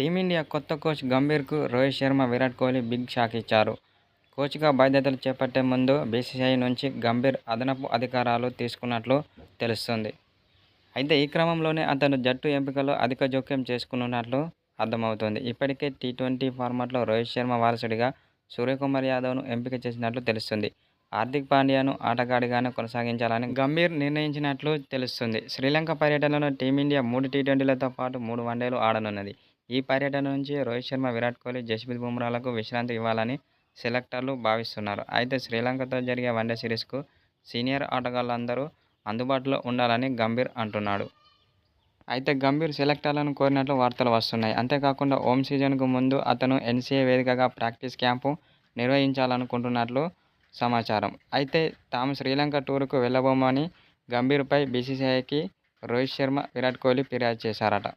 Team India కొత్త coach గంభీర్కు Rohit Sharma, Virat Kohli big shock ఇచ్చారు. కోచ్గా బాధ్యతలు చేపట్టే ముందు బీసీసీఐ నుంచి గంభీర్ అదనపు అధికారాలు తీసుకున్నట్లు తెలుస్తుంది అయితే ఈ క్రమంలోనే అతను జట్టు ఎంపికలో అధిక జోక్యం చేసుకున్నట్లు అర్థమవుతుంది ఇప్పటికే టీ-ట్వంటీ ఫార్మాట్లో రోహిత్ శర్మ వారసుడిగా సూర్యకుమార్ యాదవ్ను ఎంపిక చేసినట్లు తెలుస్తుంది. హార్దిక్ పాండ్యాను ఆటగాడిగానే కొనసాగించాలని గంభీర్ నిర్ణయించినట్లు తెలుస్తుంది. శ్రీలంక పర్యటనలో టీమిండియా మూడు టీ-ట్వంటీలతో పాటు మూడు వన్డేలు ఆడనున్నది. ఈ పర్యటన నుంచి రోహిత్ శర్మ, విరాట్ కోహ్లీ, జస్ప్రీత్ బుమ్రాలకు విశ్రాంతి ఇవ్వాలని సెలెక్టర్లు భావిస్తున్నారు. అయితే శ్రీలంకతో జరిగే వన్డే సిరీస్కు సీనియర్ ఆటగాళ్ళందరూ అందుబాటులో ఉండాలని గంభీర్ అంటున్నాడు. అయితే గంభీర్ సెలెక్టర్లను కోరినట్లు వార్తలు వస్తున్నాయి. అంతేకాకుండా హోమ్ సీజన్కు ముందు అతను ఎన్సీఏ వేదికగా ప్రాక్టీస్ క్యాంపు నిర్వహించాలనుకుంటున్నట్లు సమాచారం. అయితే తాము శ్రీలంక టూర్కు వెళ్ళబోమని గంభీర్పై బీసీసీఐకి రోహిత్ శర్మ, విరాట్ కోహ్లీ ఫిర్యాదు చేశారట.